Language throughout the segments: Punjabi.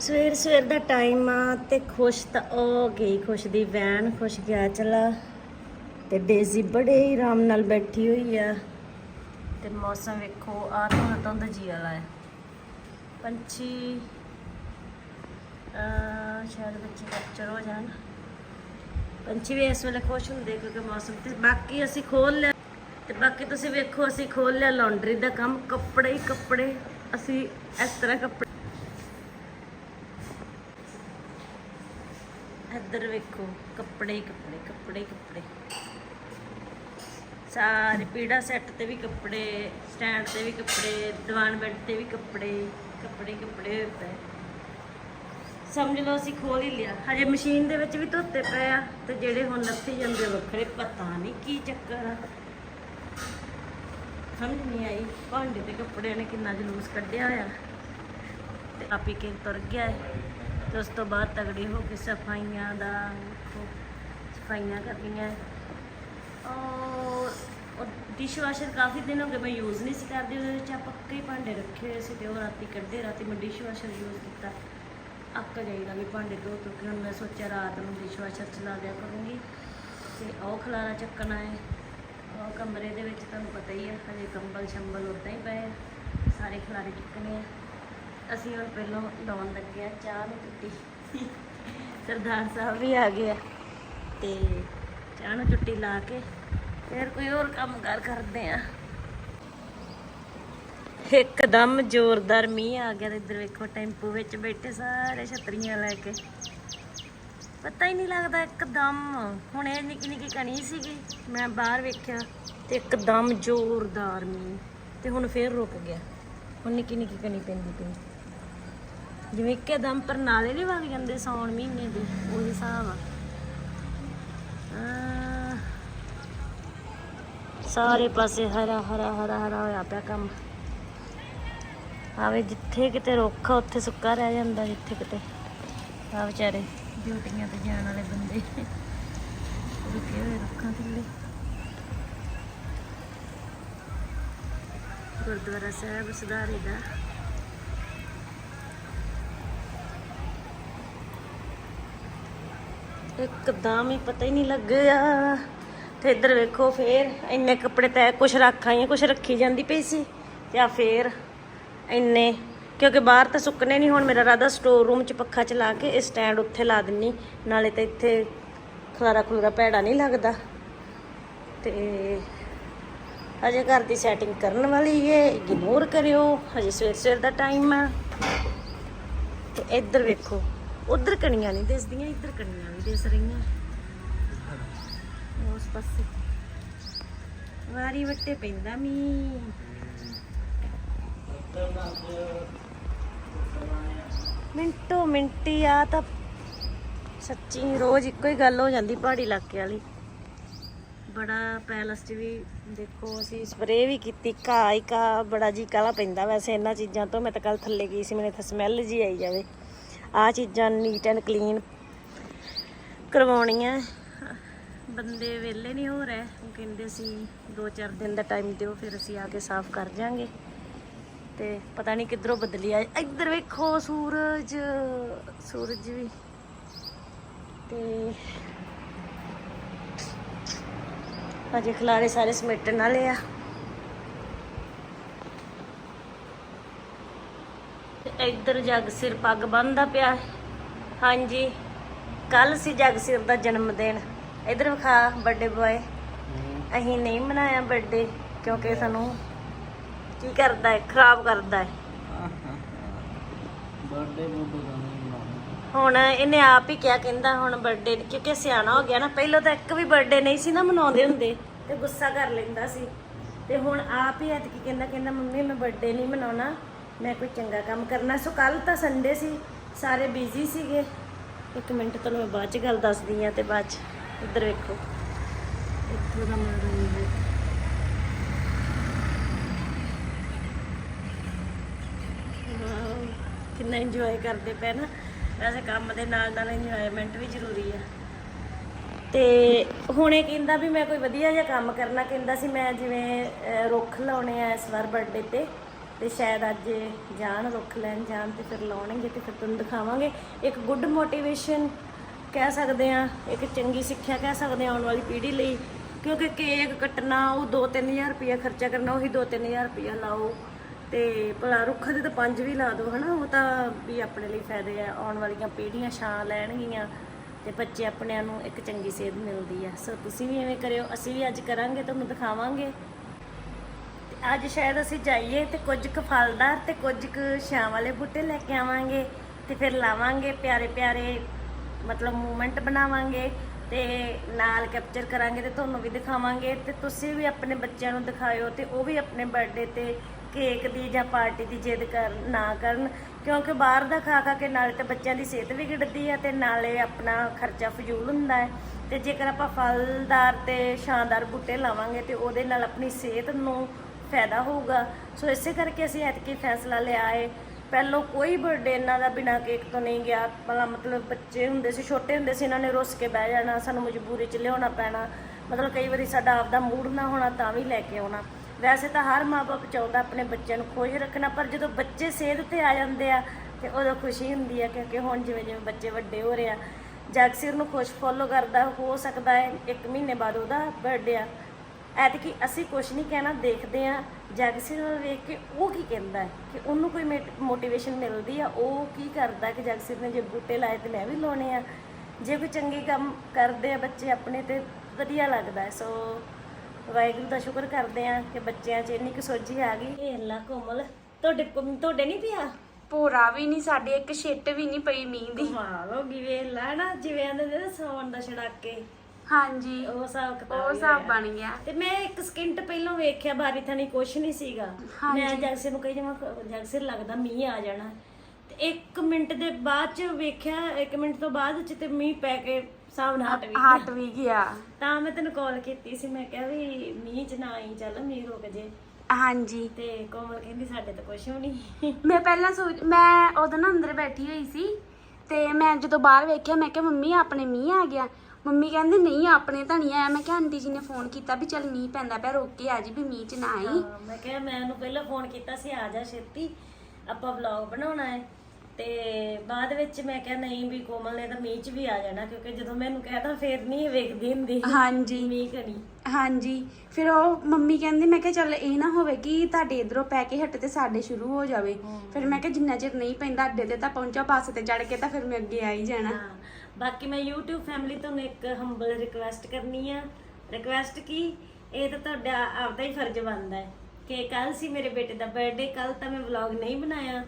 ਸਵੇਰ ਸਵੇਰ ਦਾ ਟਾਈਮ ਆ ਤੇ ਖੁਸ਼ ਤਾਂ ਉਹ ਗਈ, ਖੁਸ਼ ਦੀ ਵੈਨ, ਖੁਸ਼ ਗਿਆ, ਚਲਾ। ਤੇ ਡੇਜ਼ੀ ਬੜੇ ਹੀ ਆਰਾਮ ਨਾਲ ਬੈਠੀ ਹੋਈ ਆ। ਤੇ ਮੌਸਮ ਵੇਖੋ ਆ ਤੋਂ ਧੁੰਦ ਜੀ ਵਾਲਾ ਹੈ। ਪੰਛੀ ਆ ਸ਼ਾਇਦ ਬੱਚੇ ਕੈਪਚਰ ਹੋ ਜਾਣ। ਪੰਛੀ ਵੀ ਇਸ ਵੇਲੇ ਖੁਸ਼ ਹੁੰਦੇ ਕਿਉਂਕਿ ਮੌਸਮ ਤੇ ਬਾਕੀ ਅਸੀਂ ਖੋਲ ਲਿਆ। ਤੇ ਬਾਕੀ ਤੁਸੀਂ ਵੇਖੋ, ਅਸੀਂ ਖੋਲ ਲਿਆ ਲਾਂਡਰੀ ਦਾ ਕੰਮ, ਕੱਪੜੇ ਹੀ ਕੱਪੜੇ। ਅਸੀਂ ਇਸ ਤਰ੍ਹਾਂ ਕੱਪੜੇ ਇੱਧਰ ਵੇਖੋ, ਕੱਪੜੇ ਹੀ ਕੱਪੜੇ ਕੱਪੜੇ ਹੀ ਕੱਪੜੇ। ਸਾਰੇ ਪੀੜਾ ਸੈੱਟ ਤੇ ਵੀ ਕੱਪੜੇ, ਸਟੈਂਡ ਤੇ ਵੀ ਕੱਪੜੇ, ਦੀਵਾਨ ਬੈੱਡ ਤੇ ਵੀ ਕੱਪੜੇ ਕੱਪੜੇ ਕੱਪੜੇ ਹੋਏ ਸਮਝ ਲਓ, ਅਸੀਂ ਖੋਲ ਹੀ ਲਿਆ। ਹਜੇ ਮਸ਼ੀਨ ਦੇ ਵਿੱਚ ਵੀ ਧੋਤੇ ਪਏ ਆ ਤੇ ਜਿਹੜੇ ਹੁਣ ਲੱਥੀ ਜਾਂਦੇ ਵੱਖਰੇ, ਪਤਾ ਨਹੀਂ ਕੀ ਚੱਕਰ ਆ। ਸਮਝ ਨਹੀਂ ਆਈ, ਭਾਂਡੇ ਤੇ ਕੱਪੜਿਆਂ ਨੇ ਕਿੰਨਾ ਜਲੂਸ ਕੱਢਿਆ ਹੋਇਆ। ਤੇ ਆਪੀ ਕੇ ਤੁਰ ਗਿਆ ਹੈ ਤੇ ਉਸ ਤੋਂ ਬਾਅਦ ਤਗੜੇ ਹੋ ਕੇ ਸਫਾਈਆਂ ਦਾ ਸਫਾਈਆਂ ਕਰਨੀਆਂ ਔਰ ਡਿਸ਼ ਵਾਸ਼ਰ ਕਾਫੀ ਦਿਨ ਹੋ ਗਏ ਮੈਂ ਯੂਜ਼ ਨਹੀਂ ਸੀ ਕਰਦੀ, ਉਹਦੇ ਵਿੱਚ ਆਪਾਂ ਕਈ ਭਾਂਡੇ ਰੱਖੇ ਹੋਏ ਸੀ ਤੇ ਉਹ ਰਾਤੀ ਕੱਢੇ, ਰਾਤੀ ਮੈਂ ਡਿਸ਼ ਵਾਸ਼ਰ ਯੂਜ਼ ਕੀਤਾ। ਅੱਕ ਜਾਈਦਾ ਵੀ ਭਾਂਡੇ ਧੋ ਧੋ ਕੇ, ਹੁਣ ਮੈਂ ਸੋਚਿਆ ਰਾਤ ਨੂੰ ਡਿਸ਼ ਵਾਸ਼ਰ ਚਲਾ ਦਿਆ ਕਰੂੰਗੀ ਤੇ ਉਹ ਖਲਾਰਾ ਚੱਕਣਾ ਹੈ। ਉਹ ਕਮਰੇ ਦੇ ਵਿੱਚ ਤੁਹਾਨੂੰ ਪਤਾ ਹੀ ਹੈ, ਹਜੇ ਕੰਬਲ ਸ਼ੰਬਲ ਉੱਦਾਂ ਹੀ ਪਏ ਸਾਰੇ ਖਲਾਰੇ ਚੁੱਕਣੇ ਆ। ਅਸੀਂ ਹੁਣ ਪਹਿਲਾਂ ਲਾਉਣ ਲੱਗੇ ਆ ਚਾਹ ਨੂੰ ਟੁੱਟੀ। ਸਰਦਾਰ ਸਾਹਿਬ ਵੀ ਆ ਗਏ ਆ ਤੇ ਚਾਹ ਨੂੰ ਟੁੱਟੀ ਲਾ ਕੇ ਫਿਰ ਕੋਈ ਹੋਰ ਕੰਮ ਕਾਰ ਕਰਦੇ ਆ। ਇੱਕਦਮ ਜ਼ੋਰਦਾਰ ਮੀਂਹ ਆ ਗਿਆ ਤੇ ਇੱਧਰ ਵੇਖੋ ਟੈਂਪੂ ਵਿੱਚ ਬੈਠੇ ਸਾਰੇ ਛਤਰੀਆਂ ਲੈ ਕੇ। ਪਤਾ ਹੀ ਨਹੀਂ ਲੱਗਦਾ ਇੱਕਦਮ। ਹੁਣ ਇਹ ਨਿੱਕੀ ਨਿੱਕੀ ਕਣੀ ਸੀਗੀ, ਮੈਂ ਬਾਹਰ ਵੇਖਿਆ ਤੇ ਇੱਕਦਮ ਜ਼ੋਰਦਾਰ ਮੀਂਹ ਤੇ ਹੁਣ ਫੇਰ ਰੁਕ ਗਿਆ। ਹੁਣ ਨਿੱਕੀ ਨਿੱਕੀ ਕਣੀ ਪੈਂਦੀ ਪਈ। ਜਿਵੇਂ ਇੱਕਦਮ ਪਰ ਨਹੀਂ ਵਗ ਜਾਂਦੇ ਸੌਣ ਮਹੀਨੇ ਦੇ, ਉਹ ਹਿਸਾਬ ਆ। ਸਾਰੇ ਪਾਸੇ ਹਰਾ ਹਰਾ ਹਰਾ ਹਰਾ ਹੋਇਆ ਪਿਆ ਕੰਮ। ਆਵੇ ਜਿੱਥੇ ਕਿਤੇ ਰੁੱਖ ਉੱਥੇ ਸੁੱਕਾ ਰਹਿ ਜਾਂਦਾ ਜਿੱਥੇ ਕਿਤੇ। ਆ ਵਿਚਾਰੇ ਡਿਊਟੀਆਂ ਤੇ ਜਾਣ ਵਾਲੇ ਬੰਦੇ। ਰੁਕੇ ਹੋਏ ਰੁੱਖਾਂ ਥੱਲੇ। ਗੁਰਦੁਆਰਾ ਸਾਹਿਬ ਸੁਧਾਰੇ ਦਾ। ਇੱਕਦਮ ਹੀ ਪਤਾ ਹੀ ਨਹੀਂ ਲੱਗਿਆ। ਤੇ ਇੱਧਰ ਵੇਖੋ ਫੇਰ, ਇੰਨੇ ਕੱਪੜੇ ਤੈ ਕੁਛ ਰੱਖ ਆਈਆਂ ਕੁਛ ਰੱਖੀ ਜਾਂਦੀ ਪਈ ਸੀ। ਤੇ ਆ ਫੇਰ ਇੰਨੇ, ਕਿਉਂਕਿ ਬਾਹਰ ਤਾਂ ਸੁੱਕਣੇ ਨਹੀਂ, ਹੁਣ ਮੇਰਾ ਰਾਦਾ ਸਟੋਰ ਰੂਮ 'ਚ ਪੱਖਾ ਚਲਾ ਕੇ ਇਹ ਸਟੈਂਡ ਉੱਥੇ ਲਾ ਦਿੰਨੀ। ਨਾਲੇ ਤਾਂ ਇੱਥੇ ਖਲਾਰਾ ਖਲੂਰਾ ਭੈੜਾ ਨਹੀਂ ਲੱਗਦਾ। ਤੇ ਹਜੇ ਘਰ ਦੀ ਸੈਟਿੰਗ ਕਰਨ ਵਾਲੀ ਏ ਇਗਨੋਰ ਕਰਿਓ। ਹਜੇ ਸਵੇਰ ਸਵੇਰ ਦਾ ਟਾਈਮ ਆ। ਤੇ ਇੱਧਰ ਵੇਖੋ। ਉਧਰ ਕਣੀਆਂ ਨਹੀਂ ਦਿਸਦੀਆਂ, ਇੱਧਰ ਕਣੀਆਂ ਵੀ ਦਿਸ ਰਹੀਆਂ। ਉਸ ਪਾਸੇ। ਵਾਰੀ ਵੱਟੇ ਪੈਂਦਾ ਮੀ ਮਿੰਟੋ ਮਿੰਟੀ ਆ ਤਾਂ ਸੱਚੀ ਰੋਜ਼ ਇੱਕੋ ਹੀ ਗੱਲ ਹੋ ਜਾਂਦੀ ਪਹਾੜੀ ਇਲਾਕੇ ਵਾਲੀ। ਬੜਾ ਪੈਲਸ 'ਚ ਵੀ ਦੇਖੋ ਅਸੀਂ ਸਪਰੇਅ ਵੀ ਕੀਤੀ, ਘਾਹ ਹੀ ਘਾਹ, ਬੜਾ ਜੀ ਕਾਲਾ ਪੈਂਦਾ ਵੈਸੇ ਇਹਨਾਂ ਚੀਜ਼ਾਂ ਤੋਂ। ਮੈਂ ਤਾਂ ਕੱਲ ਥੱਲੇ ਗਈ ਸੀ, ਮੈਨੂੰ ਤਾਂ ਸਮੈਲ ਜੀ ਆਈ ਜਾਵੇ। ਆ ਚੀਜ਼ਾਂ ਨੀਟ ਐਂਡ ਕਲੀਨ ਕਰਵਾਉਣੀਆਂ। ਬੰਦੇ ਵਿਹਲੇ ਨਹੀਂ ਹੋ ਰਹੇ। ਉਹ ਕਹਿੰਦੇ ਸੀ 2-4 ਦਿਨ ਦਾ ਟਾਈਮ ਦਿਓ, ਫਿਰ ਅਸੀਂ ਆ ਕੇ ਸਾਫ਼ ਕਰ ਜਾਾਂਗੇ। ਤੇ ਪਤਾ ਨਹੀਂ ਕਿੱਧਰੋਂ ਬਦਲੀ ਆ ਇੱਧਰ ਵੇਖੋ ਸੂਰਜ ਸੂਰਜ ਵੀ। ਤੇ ਅਜੇ ਖਲਾਰੇ ਸਾਰੇ ਸਮੇਟਣ ਵਾਲੇ ਆ। ਇੱਧਰ ਜਗ ਸਿਰ ਪੱਗ ਬੰਨਦਾ ਪਿਆ। ਹਾਂਜੀ ਕੱਲ ਸੀ ਜਗ ਸਿਰ ਦਾ ਜਨਮ ਦਿਨ ਇੱਧਰ ਵਿਖਾ ਬਰਥਡੇ ਬॉय ਅਸੀਂ ਨਹੀਂ ਮਨਾਇਆ ਬਰਥਡੇ ਕਿਉਂਕਿ ਸਾਨੂੰ ਕੀ ਕਰਦਾ ਹੈ ਖਰਾਬ ਕਰਦਾ ਹੈ। ਬਰਥਡੇ ਬੁੱਢੇ ਦਾ ਨਹੀਂ ਮਨਾਉਣਾ। ਹੁਣ ਇਹਨੇ ਆਪ ਹੀ ਕਿਹਾ ਕਹਿੰਦਾ ਹੁਣ ਬਰਥਡੇ ਕਿਉਂਕਿ ਸਿਆਣਾ ਹੋ ਗਿਆ ਨਾ ਪਹਿਲਾਂ ਤਾਂ ਇੱਕ ਵੀ ਬਰਥਡੇ ਨਹੀਂ ਸੀ ਨਾ ਮਨਾਉਂਦੇ ਹੁੰਦੇ। ਤੇ ਗੁੱਸਾ ਕਰ ਲੈਂਦਾ ਸੀ। ਤੇ ਹੁਣ ਆਪ ਹੀ ਐਤਕੀ ਕਹਿੰਦਾ ਕਹਿੰਦਾ ਮੰਮੀ ਮੈਂ ਬਰਥਡੇ ਨਹੀਂ ਮਨਾਉਣਾ। ਮੈਂ ਕੋਈ ਚੰਗਾ ਕੰਮ ਕਰਨਾ, ਸੋ ਕੱਲ ਤਾਂ ਸੰਡੇ ਸੀ, ਸਾਰੇ ਬਿਜ਼ੀ ਸੀਗੇ। ਇੱਕ ਮਿੰਟ, ਤੁਹਾਨੂੰ ਮੈਂ ਬਾਅਦ ਚ ਗੱਲ ਦੱਸਦੀ ਆ ਤੇ ਬਾਅਦ ਚ ਇੱਧਰ ਵੇਖੋ। ਇੱਥੋਂ ਦਾ ਮਨੋਰੰਜਨ ਕਿੰਨਾ ਇੰਜੋਏ ਕਰਦੇ ਪਏ ਨਾ। ਵੈਸੇ ਕੰਮ ਦੇ ਨਾਲ ਨਾਲ ਇੰਜੋਇਮੈਂਟ ਵੀ ਜ਼ਰੂਰੀ ਆ। ਤੇ ਹੁਣ ਇਹ ਕਹਿੰਦਾ ਵੀ ਮੈਂ ਕੋਈ ਵਧੀਆ ਜਿਹਾ ਕੰਮ ਕਰਨਾ, ਕਹਿੰਦਾ ਸੀ ਮੈਂ ਜਿਵੇਂ ਰੁੱਖ ਲਾਉਣੇ ਆ ਇਸ ਵਾਰ ਬਰਥਡੇ ਤੇ। ਤੇ ਸ਼ਾਇਦ ਅੱਜ ਜਾਣ, ਰੁੱਖ ਲੈਣ ਜਾਣ ਤੇ ਫਿਰ ਲਾਉਣਗੇ ਤੇ ਫਿਰ ਤੁਹਾਨੂੰ ਦਿਖਾਵਾਂਗੇ। ਇੱਕ ਗੁੱਡ ਮੋਟੀਵੇਸ਼ਨ ਕਹਿ ਸਕਦੇ ਆ ਇੱਕ ਚੰਗੀ ਸਿੱਖਿਆ ਕਹਿ ਸਕਦੇ ਆ ਆਉਣ ਵਾਲੀ ਪੀੜ੍ਹੀ ਲਈ। ਕਿਉਂਕਿ ਕੇਕ ਕੱਟਣਾ, ਉਹ 2-3000 ਰੁਪਇਆ ਖਰਚਾ ਕਰਨਾ, ਉਹੀ 2-3000 ਰੁਪਇਆ ਲਾਓ। ਤੇ ਭਲਾ ਰੁੱਖ ਦੇ ਤਾਂ ਪੰਜ ਵੀ ਲਾ ਦਿਓ ਹਨਾ? ਉਹ ਤਾਂ ਵੀ ਆਪਣੇ ਲਈ ਫਾਇਦੇ ਆ। ਆਉਣ ਵਾਲੀਆਂ ਪੀੜ੍ਹੀਆਂ ਛਾਂ ਲੈਣਗੀਆਂ ਤੇ ਬੱਚੇ ਆਪਣਿਆਂ ਨੂੰ ਇੱਕ ਚੰਗੀ ਸੇਧ ਮਿਲਦੀ ਆ। ਸੋ ਤੁਸੀਂ ਵੀ ਐਵੇਂ ਕਰਿਓ, ਅਸੀਂ ਵੀ ਅੱਜ ਕਰਾਂਗੇ, ਤੁਹਾਨੂੰ ਦਿਖਾਵਾਂਗੇ। ਅੱਜ ਸ਼ਾਇਦ ਅਸੀਂ ਜਾਈਏ ਤੇ ਕੁਝ ਕੁ ਫਲਦਾਰ ਤੇ ਕੁਝ ਕੁ ਛਾਂ ਵਾਲੇ ਬੂਟੇ ਲੈ ਕੇ ਆਵਾਂਗੇ ਤੇ ਫਿਰ ਲਾਵਾਂਗੇ ਪਿਆਰੇ ਪਿਆਰੇ ਮਤਲਬ ਮੂਵਮੈਂਟ ਬਣਾਵਾਂਗੇ ਤੇ ਨਾਲ ਕੈਪਚਰ ਕਰਾਂਗੇ ਤੇ ਤੁਹਾਨੂੰ ਵੀ ਦਿਖਾਵਾਂਗੇ ਤੇ ਤੁਸੀਂ ਵੀ ਆਪਣੇ ਬੱਚਿਆਂ ਨੂੰ ਦਿਖਾਇਓ ਤੇ ਉਹ ਵੀ ਆਪਣੇ ਬਰਥਡੇ ਤੇ ਕੇਕ ਦੀ ਜਾਂ ਪਾਰਟੀ ਦੀ ਜਿੱਦ ਕਰ, ਨਾ ਕਰਨ ਕਿਉਂਕਿ ਬਾਹਰ ਦਾ ਖਾ ਖਾ ਕੇ ਨਾਲੇ ਤੇ ਬੱਚਿਆਂ ਦੀ ਸਿਹਤ ਵਿਗੜਦੀ ਹੈ ਤੇ ਨਾਲੇ ਆਪਣਾ ਖਰਚਾ ਫਜ਼ੂਲ ਹੁੰਦਾ ਹੈ ਤੇ ਜੇਕਰ ਆਪਾਂ ਫਲਦਾਰ ਤੇ ਸ਼ਾਨਦਾਰ ਬੂਟੇ ਲਾਵਾਂਗੇ ਤੇ ਉਹਦੇ ਨਾਲ ਆਪਣੀ ਸਿਹਤ ਨੂੰ ਫਾਇਦਾ ਹੋਊਗਾ। ਸੋ ਇਸੇ ਕਰਕੇ ਅਸੀਂ ਐਤਕੀ ਫੈਸਲਾ ਲਿਆ ਹੈ ਪਹਿਲੋਂ ਕੋਈ ਬਰਥਡੇ ਇਹਨਾਂ ਦਾ ਬਿਨਾ ਕੇਕ ਤੋਂ ਨਹੀਂ ਗਿਆ। ਪਹਿਲਾਂ ਮਤਲਬ ਬੱਚੇ ਹੁੰਦੇ ਸੀ, ਛੋਟੇ ਹੁੰਦੇ ਸੀ, ਇਹਨਾਂ ਨੇ ਰੁੱਸ ਕੇ ਬਹਿ ਜਾਣਾ, ਸਾਨੂੰ ਮਜਬੂਰੀ 'ਚ ਲਿਆਉਣਾ ਪੈਣਾ। ਮਤਲਬ ਕਈ ਵਾਰੀ ਸਾਡਾ ਆਪਦਾ ਮੂਡ ਨਾ ਹੋਣਾ, ਤਾਂ ਵੀ ਲੈ ਕੇ ਆਉਣਾ। ਵੈਸੇ ਤਾਂ ਹਰ ਮਾਪੇ ਚਾਹੁੰਦਾ ਆਪਣੇ ਬੱਚਿਆਂ ਨੂੰ ਖੁਸ਼ ਰੱਖਣਾ, ਪਰ ਜਦੋਂ ਬੱਚੇ ਸਿਹਤ ਤੇ ਆ ਜਾਂਦੇ ਆ, ਤੇ ਉਦੋਂ ਖੁਸ਼ੀ ਹੁੰਦੀ ਆ, ਕਿਉਂਕਿ ਹੁਣ ਜਿਵੇਂ ਜਿਵੇਂ ਬੱਚੇ ਵੱਡੇ ਹੋ ਰਹੇ ਆ, ਜਗਸੀਰ ਨੂੰ ਖੁਸ਼ ਫੋਲੋ ਕਰਦਾ ਹੋ ਸਕਦਾ ਹੈ ਇੱਕ ਮਹੀਨੇ ਬਾਅਦ ਉਹਦਾ ਬਰਥਡੇ ਆ। ਐਤਕੀ ਅਸੀਂ ਕੁਝ ਨਹੀਂ ਕਹਿਣਾ ਦੇਖਦੇ ਆ ਜਗਸੀਰ ਨੂੰ ਵੇਖ ਕੇ ਉਹ ਕੀ ਕਹਿੰਦਾ ਹੈ? ਕਿ ਉਹਨੂੰ ਕੋਈ ਮੋਟੀਵੇਸ਼ਨ ਮਿਲਦੀ ਆ ਉਹ ਕੀ ਕਰਦਾ ਕਿ ਜਗਸੀਰ ਨੇ ਜੇ ਬੂਟੇ ਲਾਏ ਤੇ ਮੈਂ ਵੀ ਲਾਉਣੇ ਆ। ਜੇ ਕੋਈ ਚੰਗੀ ਕੰਮ ਕਰਦੇ ਆ ਬੱਚੇ ਆਪਣੇ ਤੇ ਵਧੀਆ ਲੱਗਦਾ ਸੋ ਵਾਹਿਗੁਰੂ ਦਾ ਸ਼ੁਕਰ ਕਰਦੇ ਆ ਕਿ ਬੱਚਿਆਂ 'ਚ ਇੰਨੀ ਕੁ ਸੋਝੀ ਆ ਗਈ। ਇਹ ਅੱਲਾ ਕੋਮਲ ਤੁਹਾਡੇ ਕੋਲ- ਤੁਹਾਡੇ ਨਹੀਂ ਪਿਆ? ਪੂਰਾ ਵੀ ਨਹੀਂ ਸਾਡੇ ਇੱਕ ਛਿੱਟ ਵੀ ਨਹੀਂ ਪਈ ਮੀਂਹ ਦੀ। ਕਮਾਲ ਹੋ ਗਈ ਵੇਖ ਲੈ ਨਾ ਜਿਵੇਂ ਆਂਦੇ ਨਾ ਸੌਣ ਦਾ ਛੜਾਕੇ। ਹਾਂਜੀ। ਉਹ ਹਿਸਾਬ ਕਿਤਾਬ ਉਹ ਹੀ ਹੋਇਆ। ਬਣ ਗਿਆ। ਤੇ ਮੈਂ ਇੱਕ ਸਕਿੰਟ ਪਹਿਲਾਂ ਵੇਖਿਆ ਬਾਰੀ ਥਾਣੀ ਕੁਛ ਨਹੀਂ ਸੀਗਾ। ਮੈਂ ਜਗਸੇ ਨੂੰ ਕਹੀ ਜਾਵਾਂ ਜਗਸੇ ਲੱਗਦਾ ਮੀਂਹ ਆ ਜਾਣਾ। ਤੇ 1 ਮਿੰਟ ਦੇ ਬਾਅਦ ਚ ਵੇਖਿਆ 1 ਮਿੰਟ ਤੋਂ ਬਾਅਦ ਚ ਤੇ ਮੀਂਹ ਪੈ ਕੇ ਸਾਹਮਣੇ ਹਟ ਵੀ ਗਿਆ। ਹਟ ਵੀ ਗਿਆ। ਤਾਂ ਮੈਂ ਤੈਨੂੰ ਕਾਲ ਕੀਤੀ ਸੀ ਮੈਂ ਕਿਹਾ ਵੀ ਮੀਂਹ ਚ ਨਾ ਆਈ ਚੱਲ ਮੀਂਹ ਰੁਕ ਜੇ। ਹਾਂਜੀ। ਤੇ ਕੋਮਲ ਕਹਿੰਦੀ ਸਾਡੇ ਤਾਂ ਕੁਛ ਵੀ ਨਹੀਂ। ਮੈਂ ਪਹਿਲਾਂ ਸੋਚ ਮੈਂ ਉਦੋਂ ਨਾ ਅੰਦਰ ਬੈਠੀ ਹੋਈ ਸੀ ਤੇ ਮੈਂ ਜਦੋਂ ਬਾਹਰ ਵੇਖਿਆ ਮੈਂ ਕਿਹਾ ਮੰਮੀ ਆਪਣੇ ਮੀਂਹ ਆ ਗਿਆ। ਮੰਮੀ ਕਹਿੰਦੇ ਨਹੀਂ ਆਪਣੇ ਤਾਂ ਨਹੀਂ ਆਇਆ। ਮੈਂ ਕਿਹਾ ਆਂਟੀ ਜੀ ਨੇ ਫੋਨ ਕੀਤਾ ਵੀ ਚੱਲ ਮੀਂਹ ਪੈਂਦਾ ਪਿਆ ਰੋਕ ਕੇ ਆ ਜੀ ਵੀ ਮੀਂਹ ਚ ਨਾ ਆਈ। ਹਾਂ, ਮੈਂ ਕਿਹਾ ਮੈਂ ਉਹਨੂੰ ਪਹਿਲਾਂ ਫੋਨ ਕੀਤਾ ਸੀ ਆ ਜਾ ਛੇਤੀ ਆਪਾਂ ਵਲੌਗ ਬਣਾਉਣਾ ਹੈ। ਤੇ ਬਾਅਦ ਵਿੱਚ ਮੈਂ ਕਿਹਾ ਨਹੀਂ ਵੀ ਕੋਮਲ ਨੇ ਤਾਂ ਮੀਂਹ 'ਚ ਵੀ ਆ ਜਾਣਾ ਕਿਉਂਕਿ ਜਦੋਂ ਮੈਨੂੰ ਕਹਿਤਾ ਫੇਰ ਨਹੀਂ ਵੇਖਦੀ ਹੁੰਦੀ। ਹਾਂਜੀ। ਮੀਂਹ ਕਣੀ ਹਾਂਜੀ। ਫਿਰ ਉਹ ਮੰਮੀ ਕਹਿੰਦੇ ਮੈਂ ਕਿਹਾ ਚੱਲ ਇਹ ਨਾ ਹੋਵੇ ਕਿ ਤੁਹਾਡੇ ਇਧਰੋਂ ਪੈ ਕੇ ਹਟੇ ਤੇ ਸਾਡੇ ਸ਼ੁਰੂ ਹੋ ਜਾਵੇ। ਫਿਰ ਮੈਂ ਕਿਹਾ ਜਿੰਨਾ ਚਿਰ ਨਹੀਂ ਪੈਂਦਾ ਅੱਡੇ ਤੇ ਤਾਂ ਪਹੁੰਚਾ ਬੱਸ ਤੇ ਚੜ ਕੇ ਤਾਂ ਫਿਰ ਮੈਂ ਅੱਗੇ ਆ ਹੀ ਜਾਣਾ। ਹਾਂ। ਬਾਕੀ ਮੈਂ YouTube ਫੈਮਿਲੀ ਤੋਂ ਇੱਕ ਹੰਬਲ ਰਿਕਵੈਸਟ ਕਰਨੀ ਆ। ਰਿਕਵੈਸਟ ਕੀ? ਇਹ ਤਾਂ ਤੁਹਾਡਾ ਆਪਦਾ ਹੀ ਫਰਜ਼ ਬਣਦਾ ਹੈ ਕਿ ਕੱਲ ਸੀ ਮੇਰੇ ਬੇਟੇ ਦਾ ਬਰਥਡੇ ਕੱਲ ਤਾਂ ਮੈਂ ਵਲੌਗ ਨਹੀਂ ਬਣਾਇਆ।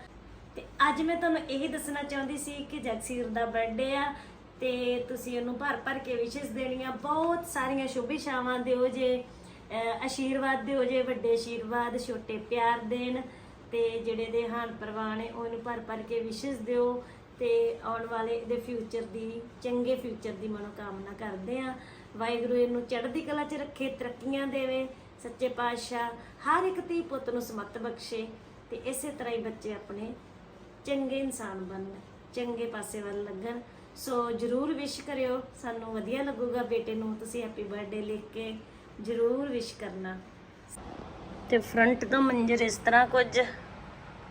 ਤੇ ਅੱਜ ਮੈਂ ਤੁਹਾਨੂੰ ਇਹ ਦੱਸਣਾ ਚਾਹੁੰਦੀ ਸੀ ਕਿ ਜਗਸੀਰ ਦਾ ਬਰਥਡੇ ਆ ਤੇ ਤੁਸੀਂ ਉਹਨੂੰ ਭਰ ਭਰ ਕੇ ਵਿਸ਼ੇਸ ਦੇਣੀਆਂ। ਬਹੁਤ ਸਾਰੀਆਂ ਸ਼ੁਭ ਦਿਓ ਜੇ ਆਸ਼ੀਰਵਾਦ ਦਿਓ ਜੇ, ਵੱਡੇ ਆਸ਼ੀਰਵਾਦ ਛੋਟੇ ਪਿਆਰ ਦੇਣ ਤੇ ਜਿਹੜੇ ਦੇ ਹਾਨ ਪ੍ਰਵਾਨ ਨੇ, ਉਹਨੂੰ ਭਰ ਭਰ ਕੇ ਵਿਸ਼ੇਸ ਦਿਓ। ਤੇ ਆਉਣ ਵਾਲੇ ਦੇ ਫਿਊਚਰ ਦੀ, ਚੰਗੇ ਫਿਊਚਰ ਦੀ ਮਨੋਕਾਮਨਾ ਕਰਦੇ ਆ ਵਾਹਿਗੁਰੂ ਇਹਨੂੰ ਚੜ੍ਹਦੀ ਕਲਾ 'ਚ ਰੱਖੇ, ਤਰੱਕੀਆਂ ਦੇਵੇ, ਸੱਚੇ ਪਾਤਸ਼ਾਹ, ਹਰ ਇੱਕ ਧੀ ਪੁੱਤ ਨੂੰ ਸਮਤ ਬਖਸ਼ੇ ਤੇ ਇਸੇ ਤਰ੍ਹਾਂ ਹੀ ਬੱਚੇ ਆਪਣੇ ਚੰਗੇ ਇਨਸਾਨ ਬਣਨ, ਚੰਗੇ ਪਾਸੇ ਵੱਲ ਲੱਗਣ। ਸੋ ਜਰੂਰ ਵਿਸ਼ ਕਰਿਓ, ਸਾਨੂੰ ਵਧੀਆ ਲੱਗੂਗਾ। ਬੇਟੇ ਨੂੰ ਤੁਸੀਂ ਹੈਪੀ ਬਰਥਡੇ ਲਿਖ ਕੇ ਜਰੂਰ ਵਿਸ਼ ਕਰਨਾ। ਤੇ ਫਰੰਟ ਤੋਂ ਮੰਜਰ ਇਸ ਤਰ੍ਹਾਂ ਕੁਝ।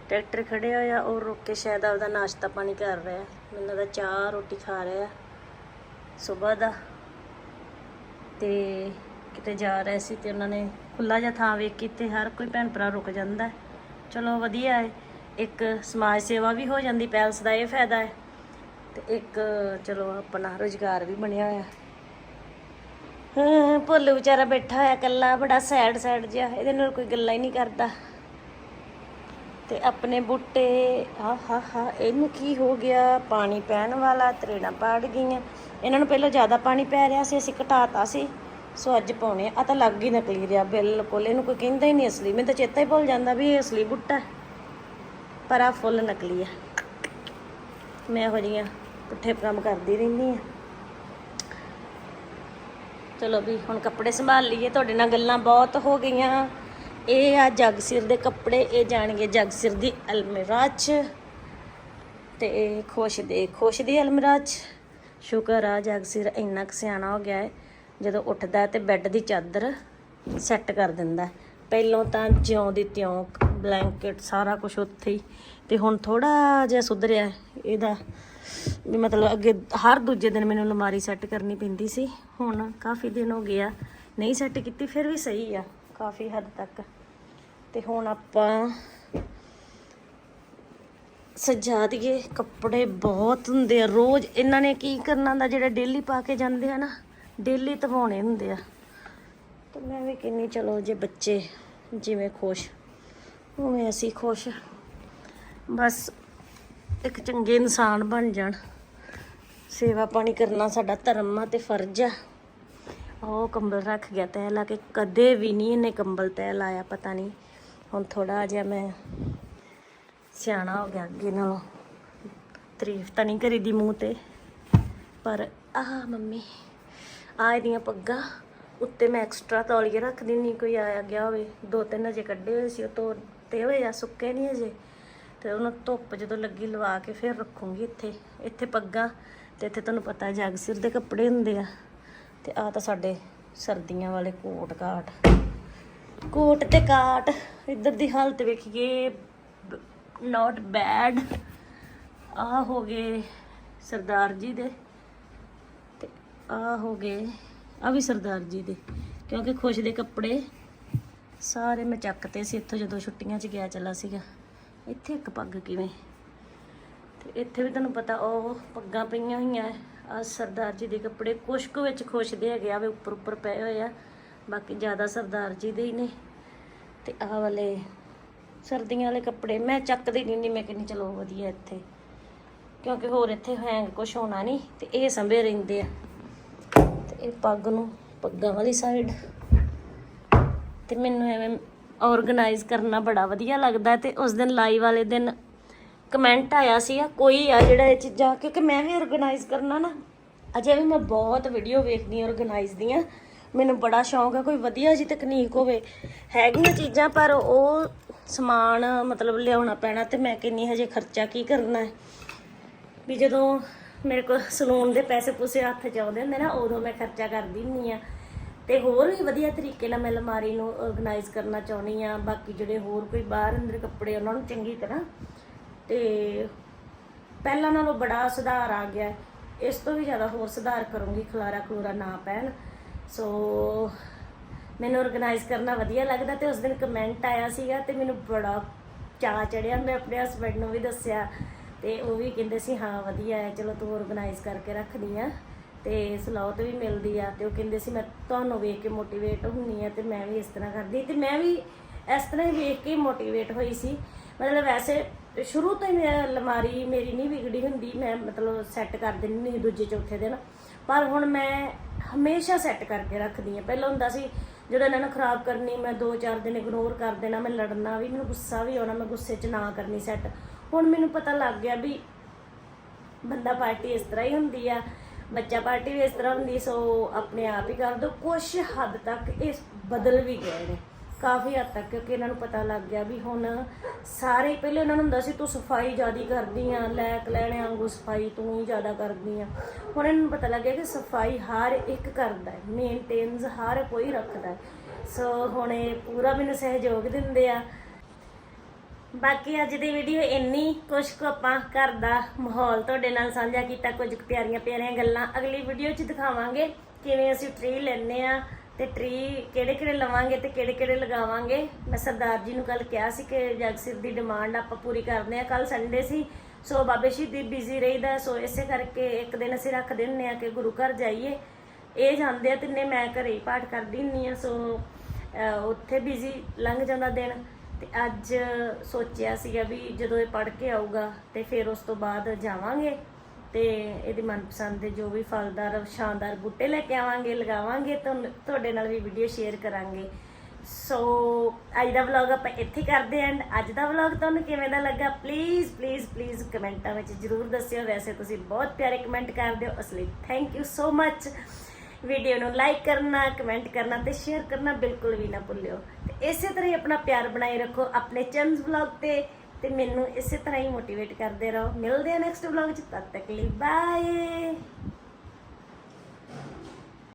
ਟਰੈਕਟਰ ਖੜੇ ਹੋਇਆ, ਉਹ ਰੁਕ ਕੇ ਸ਼ਾਇਦ ਆਪਦਾ ਨਾਸ਼ਤਾ ਪਾਣੀ ਕਰ ਰਿਹਾ ਮੈਨੂੰ ਦਾ ਚਾਹ, ਰੋਟੀ ਖਾ ਰਿਹਾ ਸਵੇਰ ਦਾ। ਤੇ ਕਿਤੇ ਜਾ ਰਹੇ ਸੀ ਤੇ ਉਹਨਾਂ ਨੇ ਖੁੱਲਾ ਜਿਹਾ ਥਾਂ ਵੇਖ ਕੇ ਤੇ ਹਰ ਕੋਈ ਭੈਣ ਭਰਾ ਰੁਕ ਜਾਂਦਾ ਚਲੋ ਵਧੀਆ ਹੈ। ਇੱਕ ਸਮਾਜ ਸੇਵਾ ਵੀ ਹੋ ਜਾਂਦੀ, ਪੈਲਸ ਦਾ ਇਹ ਫਾਇਦਾ ਹੈ। ਤੇ ਇੱਕ ਚਲੋ ਆਪਣਾ ਰੋਜ਼ਗਾਰ ਵੀ ਬਣਿਆ ਹੋਇਆ। ਹਾਂ, ਭੋਲੂ ਵਿਚਾਰਾ ਬੈਠਾ ਹੋਇਆ ਇਕੱਲਾ, ਬੜਾ ਸੈਡ ਸੈਡ ਜਿਹਾ। ਇਹਦੇ ਨਾਲ ਕੋਈ ਗੱਲਾਂ ਹੀ ਨਹੀਂ ਕਰਦਾ। ਤੇ ਆਪਣੇ ਬੂਟੇ ਆ ਹਾ ਹਾ, ਇਹਨੂੰ ਕੀ ਹੋ ਗਿਆ? ਪਾਣੀ ਪੈਣ ਵਾਲਾ, ਤਰੇੜਾਂ ਪਾੜ ਗਈਆਂ। ਇਹਨਾਂ ਨੂੰ ਪਹਿਲਾਂ ਜ਼ਿਆਦਾ ਪਾਣੀ ਪੈ ਰਿਹਾ ਸੀ, ਅਸੀਂ ਘਟਾਤਾ ਸੀ। ਸੋ ਅੱਜ ਪਾਉਣੇ ਆ ਤਾਂ ਲੱਗ ਹੀ ਨਕਲੀ ਰਿਹਾ, ਬਿਲਕੁਲ। ਇਹਨੂੰ ਕੋਈ ਕਹਿੰਦਾ ਹੀ ਨਹੀਂ ਅਸਲੀ। ਮੈਨੂੰ ਤਾਂ ਚੇਤਾ ਹੀ ਭੁੱਲ ਜਾਂਦਾ ਵੀ ਇਹ ਅਸਲੀ ਬੂਟਾ ਪਰ ਆ ਫੁੱਲ ਨਕਲੀ ਆ। ਮੈਂ ਇਹੋ ਜਿਹੀਆਂ ਪੁੱਠੇ ਕੰਮ ਕਰਦੀ ਰਹਿੰਦੀ ਆ। ਚਲੋ ਵੀ ਹੁਣ ਕੱਪੜੇ ਸੰਭਾਲ ਲਈਏ। ਤੁਹਾਡੇ ਨਾਲ ਗੱਲਾਂ ਬਹੁਤ ਹੋ ਗਈਆਂ। ਇਹ ਆ ਜਗਸਿਰ ਦੇ ਕੱਪੜੇ, ਇਹ ਜਾਣਗੇ ਜਗਸਿਰ ਦੀ ਅਲਮੀਰਾ 'ਚ। ਤੇ ਇਹ ਖੁਸ਼ ਦੇ, ਖੁਸ਼ ਦੀ ਅਲਮੀਰਾ 'ਚ। ਸ਼ੁਕਰ ਆ ਜਗਸਿਰ ਇੰਨਾ ਕੁ ਸਿਆਣਾ ਹੋ ਗਿਆ ਹੈ, ਜਦੋਂ ਉੱਠਦਾ ਹੈ ਤੇ ਬੈੱਡ ਦੀ ਚਾਦਰ ਸੈੱਟ ਕਰ ਦਿੰਦਾ ਹੈ। ਪਹਿਲੋਂ ਤਾਂ ਜਿਉਂ ਦੀ ਤਿਉਂ ਬਲੈਂਕਟ ਸਾਰਾ ਕੁਝ ਉੱਥੇ ਹੀ, ਤੇ ਹੁਣ ਥੋੜਾ ਜਿਹਾ ਸੁਧਰਿਆ ਇਹਦਾ। ਵੀ ਮਤਲਬ ਅੱਗੇ ਹਰ ਦੂਜੇ ਦਿਨ ਮੈਨੂੰ ਅਲਮਾਰੀ ਸੈੱਟ ਕਰਨੀ ਪੈਂਦੀ ਸੀ, ਹੁਣ ਕਾਫੀ ਦਿਨ ਹੋ ਗਿਆ ਨਹੀਂ ਸੈੱਟ ਕੀਤੀ, ਫਿਰ ਵੀ ਸਹੀ ਆ। ਕਾਫੀ ਹੱਦ ਤੱਕ। ਤੇ ਹੁਣ ਆਪਾਂ ਸਜਾ ਦਈਏ ਕੱਪੜੇ ਬਹੁਤ ਹੁੰਦੇ ਆ। ਰੋਜ਼ ਇਹਨਾਂ ਨੇ ਕੀ ਕਰਨਾ ਹੁੰਦਾ, ਜਿਹੜਾ ਡੇਲੀ ਪਾ ਕੇ ਜਾਂਦੇ ਆ ਨਾ, ਡੇਲੀ ਧਵਾਉਣੇ ਹੁੰਦੇ ਆ। ਤੇ ਮੈਂ ਵੀ ਕਹਿੰਨੀ ਚਲੋ ਜੇ ਬੱਚੇ ਜਿਵੇਂ ਖੁਸ਼, ਉਵੇਂ ਅਸੀਂ ਖੁਸ਼। ਬਸ ਇੱਕ ਚੰਗੇ ਇਨਸਾਨ ਬਣ ਜਾਣ। ਸੇਵਾ ਪਾਣੀ ਕਰਨਾ ਸਾਡਾ ਧਰਮ ਆ ਤੇ ਫਰਜ਼ ਆ। ਉਹ ਕੰਬਲ ਰੱਖ ਗਿਆ ਤੈ ਲਾ ਕੇ, ਕਦੇ ਵੀ ਨਹੀਂ ਇਹਨੇ ਕੰਬਲ ਤੈ ਲਾਇਆ, ਪਤਾ ਨਹੀਂ। ਹੁਣ ਥੋੜਾ ਜਿਹਾ ਮੈਂ ਸਿਆਣਾ ਹੋ ਗਿਆ ਅੱਗੇ ਨਾਲੋਂ। ਤਾਰੀਫ ਤਾਂ ਨਹੀਂ ਕਰੀਦੀ ਮੂੰਹ ਤੇ। ਪਰ ਆਹ ਮੰਮੀ, ਆਹ ਇਹਦੀਆਂ ਪੱਗਾਂ ਉੱਤੇ ਮੈਂ ਐਕਸਟਰਾ ਤੌਲੀਏ ਰੱਖ ਦਿੰਨੀ ਕੋਈ ਆਇਆ ਗਿਆ ਹੋਵੇ। ਦੋ ਤਿੰਨ ਅਜੇ ਕੱਢੇ ਹੋਏ ਸੀ, ਉਹ ਤੋਂ ਤੇ ਹੋਏ ਆ, ਸੁੱਕੇ ਨਹੀਂ ਅਜੇ ਤੇ ਉਹਨੂੰ ਧੁੱਪ ਜਦੋਂ ਲੱਗੀ ਲਵਾ ਕੇ ਫਿਰ ਰੱਖੂੰਗੀ ਇੱਥੇ। ਇੱਥੇ ਪੱਗਾਂ, ਤੇ ਇੱਥੇ ਤੁਹਾਨੂੰ ਪਤਾ ਜਗ ਸਿਰ ਦੇ ਕੱਪੜੇ ਹੁੰਦੇ ਆ। ਤੇ ਆ ਤਾਂ ਸਾਡੇ ਸਰਦੀਆਂ ਵਾਲੇ ਕੋਟ ਕਾਟ। ਕੋਟ ਤੇ ਕਾਟ। ਇੱਧਰ ਦੀ ਹਾਲਤ ਵੇਖੀਏ ਨਾਟ ਬੈਡ ਆ ਹੋ ਗਏ ਸਰਦਾਰ ਜੀ ਦੇ ਤੇ ਆ ਹੋ ਗਏ ਆ ਵੀ ਸਰਦਾਰ ਜੀ ਦੇ। ਕਿਉਂਕਿ ਖੁਸ਼ ਦੇ ਕੱਪੜੇ ਸਾਰੇ ਮੈਂ ਚੱਕਤੇ ਸੀ ਇੱਥੋਂ ਜਦੋਂ ਛੁੱਟੀਆਂ 'ਚ ਗਿਆ ਚੱਲਾ ਸੀਗਾ। ਇੱਥੇ ਇੱਕ ਪੱਗ ਕਿਵੇਂ? ਤੇ ਇੱਥੇ ਵੀ ਤੁਹਾਨੂੰ ਪਤਾ ਉਹ ਪੱਗਾਂ ਪਈਆਂ ਹੋਈਆਂ। ਆ ਸਰਦਾਰ ਜੀ ਦੇ ਕੱਪੜੇ ਕੁਛ ਕੁ ਵਿੱਚ ਖੁਸ਼ ਦੇ ਹੈਗੇ ਆ, ਵੀ ਉੱਪਰ ਉੱਪਰ ਪਏ ਹੋਏ ਆ। ਬਾਕੀ ਜ਼ਿਆਦਾ ਸਰਦਾਰ ਜੀ ਦੇ ਹੀ ਨੇ। ਤੇ ਆਹ ਵਾਲੇ ਸਰਦੀਆਂ ਵਾਲੇ ਕੱਪੜੇ ਮੈਂ ਚੱਕਦੀ ਨਹੀਂ ਨਹੀਂ ਮੈਂ ਕਹਿੰਦੀ ਚਲੋ ਵਧੀਆ ਇੱਥੇ। ਕਿਉਂਕਿ ਹੋਰ ਇੱਥੇ ਹੈਂਗ ਕੁਛ ਹੋਣਾ ਨਹੀਂ ਤੇ ਇਹ ਸੰਭੇ ਰਹਿੰਦੇ ਆ। ਤੇ ਇਹ ਪੱਗ ਨੂੰ, ਪੱਗਾਂ ਵਾਲੀ ਸਾਈਡ ਤੇ ਮੈਨੂੰ ਐਵੇਂ ਆਰਗੇਨਾਈਜ਼ ਕਰਨਾ ਬੜਾ ਵਧੀਆ ਲੱਗਦਾ ਤੇ ਉਸ ਦਿਨ ਲਾਈਵ ਵਾਲੇ ਦਿਨ ਕਮੈਂਟ ਆਇਆ ਸੀਗਾ, ਕੋਈ ਆ ਜਿਹੜਾ ਇਹ ਚੀਜ਼ਾਂ, ਕਿਉਂਕਿ ਮੈਂ ਵੀ ਆਰਗੇਨਾਈਜ਼ ਕਰਨਾ ਨਾ, ਅਜੇ ਵੀ ਮੈਂ ਬਹੁਤ ਵੀਡੀਓ ਵੇਖਦੀ ਆਰਗੇਨਾਈਜ਼ ਦੀਆਂ ਮੈਨੂੰ ਬੜਾ ਸ਼ੌਂਕ ਹੈ ਕੋਈ ਵਧੀਆ ਜੀ ਤਕਨੀਕ ਹੋਵੇ, ਹੈਗੀਆਂ ਚੀਜ਼ਾਂ, ਪਰ ਉਹ ਸਮਾਨ, ਮਤਲਬ ਲਿਆਉਣਾ ਪੈਣਾ ਤੇ ਮੈਂ ਕਿੰਨੀ ਹਜੇ ਖਰਚਾ ਕੀ ਕਰਨਾ ਹੈ। ਵੀ ਜਦੋਂ ਮੇਰੇ ਕੋਲ ਸਲੂਨ ਦੇ ਪੈਸੇ ਪੂਸੇ ਹੱਥ 'ਚ ਆਉਂਦੇ ਹੁੰਦੇ ਨਾ, ਉਦੋਂ ਮੈਂ ਖਰਚਾ ਕਰਦੀ ਹੁੰਦੀ ਆ ਤੇ ਹੋਰ ਵੀ ਵਧੀਆ ਤਰੀਕੇ ਨਾਲ ਮੈਂ ਅਲਮਾਰੀ ਨੂੰ ਆਰਗੇਨਾਈਜ਼ ਕਰਨਾ ਚਾਹੁੰਦੀ ਆ ਬਾਕੀ ਜਿਹੜੇ ਹੋਰ ਕੋਈ ਬਾਹਰ ਅੰਦਰ ਕੱਪੜੇ ਉਹਨਾਂ ਨੂੰ ਚੰਗੀ ਤਰ੍ਹਾਂ ਤੇ ਪਹਿਲਾਂ ਨਾਲੋਂ ਬੜਾ ਸੁਧਾਰ ਆ ਗਿਆ। ਇਸ ਤੋਂ ਵੀ ਜ਼ਿਆਦਾ ਹੋਰ ਸੁਧਾਰ ਕਰੂੰਗੀ, ਖਲਾਰਾ ਖਲੂਰਾ ਨਾ ਪੈਣ। ਸੋ ਮੈਨੂੰ ਆਰਗੇਨਾਈਜ਼ ਕਰਨਾ ਵਧੀਆ ਲੱਗਦਾ ਤੇ ਉਸ ਦਿਨ ਕਮੈਂਟ ਆਇਆ ਸੀਗਾ ਤੇ ਮੈਨੂੰ ਬੜਾ ਚਾਅ ਚੜਿਆ। ਮੈਂ ਆਪਣੇ ਹਸਬੰਡ ਨੂੰ ਵੀ ਦੱਸਿਆ ਤੇ ਉਹ ਵੀ ਕਹਿੰਦੇ ਸੀ, ਹਾਂ, ਵਧੀਆ ਹੈ, ਚਲੋ ਤੂੰ ਆਰਗੇਨਾਈਜ਼ ਕਰਕੇ ਰੱਖਦੀ ਆ ਤੇ ਸਲਾਹਤ ਵੀ ਮਿਲਦੀ ਆ। ਤੇ ਉਹ ਕਹਿੰਦੇ ਸੀ, ਮੈਂ ਤੁਹਾਨੂੰ ਵੇਖ ਕੇ ਮੋਟੀਵੇਟ ਹੁੰਨੀ ਆ ਤੇ ਮੈਂ ਵੀ ਇਸ ਤਰ੍ਹਾਂ ਕਰਦੀ। ਤੇ ਮੈਂ ਵੀ ਇਸ ਤਰ੍ਹਾਂ ਹੀ ਵੇਖ ਕੇ ਮੋਟੀਵੇਟ ਹੋਈ ਸੀ। ਮਤਲਬ ਵੈਸੇ ਸ਼ੁਰੂ ਤੋਂ ਹੀ ਮੇਰਾ ਅਲਮਾਰੀ ਮੇਰੀ ਨਹੀਂ ਵਿਗੜੀ ਹੁੰਦੀ, ਮੈਂ ਮਤਲਬ ਸੈੱਟ ਕਰ ਦਿੰਦੀ ਨਹੀਂ ਦੂਜੇ ਚੌਥੇ ਦਿਨ। ਪਰ ਹੁਣ ਮੈਂ ਹਮੇਸ਼ਾ ਸੈੱਟ ਕਰਕੇ ਰੱਖਦੀ ਆ ਪਹਿਲਾਂ ਹੁੰਦਾ ਸੀ, ਜਦੋਂ ਇਹਨਾਂ ਨੂੰ ਖਰਾਬ ਕਰਨੀ, ਮੈਂ 2-4 ਦਿਨ ਇਗਨੋਰ ਕਰ ਦੇਣਾ, ਮੈਂ ਲੜਨਾ ਵੀ, ਮੈਨੂੰ ਗੁੱਸਾ ਵੀ ਆਉਣਾ, ਮੈਂ ਗੁੱਸੇ 'ਚ ਨਾ ਕਰਨੀ ਸੈੱਟ ਹੁਣ ਮੈਨੂੰ ਪਤਾ ਲੱਗ ਗਿਆ ਵੀ ਬੰਦਾ ਪਾਰਟੀ ਇਸ ਤਰ੍ਹਾਂ ਹੀ ਹੁੰਦੀ ਆ, ਬੱਚਾ ਪਾਰਟੀ ਵੀ ਇਸ ਤਰ੍ਹਾਂ ਹੁੰਦੀ, ਸੋ ਆਪਣੇ ਆਪ ਹੀ ਕਰ ਦੋ। ਕੁਝ ਹੱਦ ਤੱਕ ਇਹ ਬਦਲ ਵੀ ਗਏ ਨੇ। ਕਾਫੀ ਹੱਦ ਤੱਕ ਕਿਉਂਕਿ ਇਹਨਾਂ ਨੂੰ ਪਤਾ ਲੱਗ ਗਿਆ ਵੀ ਹੁਣ ਸਾਰੇ, ਪਹਿਲੇ ਇਹਨਾਂ ਨੂੰ ਹੁੰਦਾ ਸੀ, ਤੂੰ ਸਫ਼ਾਈ ਜ਼ਿਆਦੀ ਕਰਦੀ ਆ, ਲੈਕ ਲੈਣੇ ਵਾਂਗੂ ਸਫ਼ਾਈ ਤੂੰ ਹੀ ਜ਼ਿਆਦਾ ਕਰਦੀ ਆ। ਹੁਣ ਇਹਨਾਂ ਨੂੰ ਪਤਾ ਲੱਗ ਗਿਆ ਕਿ ਸਫ਼ਾਈ ਹਰ ਇੱਕ ਕਰਦਾ ਹੈ ਮੇਨਟੇਨਸ ਹਰ ਕੋਈ ਰੱਖਦਾ ਹੈ। ਸੋ ਹੁਣ ਇਹ ਪੂਰਾ ਮੈਨੂੰ ਸਹਿਯੋਗ ਦਿੰਦੇ ਆ। ਬਾਕੀ ਅੱਜ ਦੀ ਵੀਡੀਓ ਇੰਨੀ ਕੁਛ ਕੁ ਆਪਾਂ ਘਰ ਦਾ ਮਾਹੌਲ ਤੁਹਾਡੇ ਨਾਲ ਸਾਂਝਾ ਕੀਤਾ, ਕੁਝ ਕੁ ਪਿਆਰੀਆਂ ਪਿਆਰੀਆਂ ਗੱਲਾਂ। ਅਗਲੀ ਵੀਡੀਓ 'ਚ ਦਿਖਾਵਾਂਗੇ ਕਿਵੇਂ ਅਸੀਂ ਟਰੀ ਲੈਣੇ ਆ ਤੇ ਟ੍ਰੀ ਕਿਹੜੇ ਕਿਹੜੇ ਲਵਾਂਗੇ ਤੇ ਕਿਹੜੇ ਕਿਹੜੇ ਲਗਾਵਾਂਗੇ? ਮੈਂ ਸਰਦਾਰ ਜੀ ਨੂੰ ਕੱਲ ਕਿਹਾ ਸੀ ਕਿ ਜਗਸਿਰ ਦੀ ਡਿਮਾਂਡ ਆਪਾਂ ਪੂਰੀ ਕਰਦੇ ਆ ਕੱਲ ਸੰਡੇ ਸੀ, ਸੋ ਬਾਬੇ ਸ਼ਹੀਦੀ ਬਿਜ਼ੀ ਰਹੀਦਾ, ਸੋ ਇਸੇ ਕਰਕੇ ਇੱਕ ਦਿਨ ਅਸੀਂ ਰੱਖ ਦਿੰਨੇ ਆ ਕਿ ਗੁਰੂ ਘਰ ਜਾਈਏ। ਇਹ ਜਾਂਦੇ ਆ ਤਿੰਨੇ ਮੈਂ ਘਰੇ ਹੀ ਪਾਠ ਕਰਦੀ ਹੁੰਨੀ ਆ ਸੋ ਉੱਥੇ ਬਿਜ਼ੀ ਲੰਘ ਜਾਂਦਾ ਦਿਨ। ਤੇ ਅੱਜ ਸੋਚਿਆ ਸੀਗਾ ਵੀ ਜਦੋਂ ਇਹ ਪੜ੍ਹ ਕੇ ਆਊਗਾ ਤੇ ਫਿਰ ਉਸ ਤੋਂ ਬਾਅਦ ਜਾਵਾਂਗੇ। ਤੇ ਇਹਦੇ ਮਨਪਸੰਦ ਦੇ ਜੋ ਵੀ ਫਲਦਾਰ, ਸ਼ਾਨਦਾਰ ਬੂਟੇ ਲੈ ਕੇ ਆਵਾਂਗੇ, ਲਗਾਵਾਂਗੇ ਤੁਹਾਨੂੰ ਤੁਹਾਡੇ ਨਾਲ ਵੀ ਵੀਡੀਓ ਸ਼ੇਅਰ ਕਰਾਂਗੇ। ਸੋ ਅੱਜ ਦਾ ਵਲੌਗ ਆਪਾਂ ਇੱਥੇ ਕਰਦੇ ਐਂਡ ਅੱਜ ਦਾ ਵਲੌਗ ਤੁਹਾਨੂੰ ਕਿਵੇਂ ਦਾ ਲੱਗਾ? ਪਲੀਜ਼ ਪਲੀਜ਼ ਪਲੀਜ਼ ਕਮੈਂਟਾਂ ਵਿੱਚ ਜਰੂਰ ਦੱਸਿਓ। ਵੈਸੇ ਤੁਸੀਂ ਬਹੁਤ ਪਿਆਰੇ ਕਮੈਂਟ ਕਰਦੇ ਹੋ, ਇਸ ਲਈ thank you so much video ਨੂੰ ਲਾਈਕ ਕਰਨਾ ਕਮੈਂਟ ਕਰਨਾ ਤੇ ਸ਼ੇਅਰ ਕਰਨਾ ਬਿਲਕੁਲ ਵੀ ਨਾ ਭੁੱਲਿਓ। ਤੇ ਇਸੇ ਤਰ੍ਹਾਂ ਹੀ ਆਪਣਾ ਪਿਆਰ ਬਣਾਈ ਰੱਖੋ, ਆਪਣੇ ਚੰਦ ਵਲੌਗ ਤੇ। ਤੇ ਮੈਨੂੰ ਇਸੇ ਤਰ੍ਹਾਂ ਹੀ ਮੋਟੀਵੇਟ ਕਰਦੇ ਰਹੋ। ਮਿਲਦੇ ਆ ਨੈਕਸਟ ਵਲੌਗ ਚ, ਤਦ ਤੱਕ ਲਈ ਬਾਏ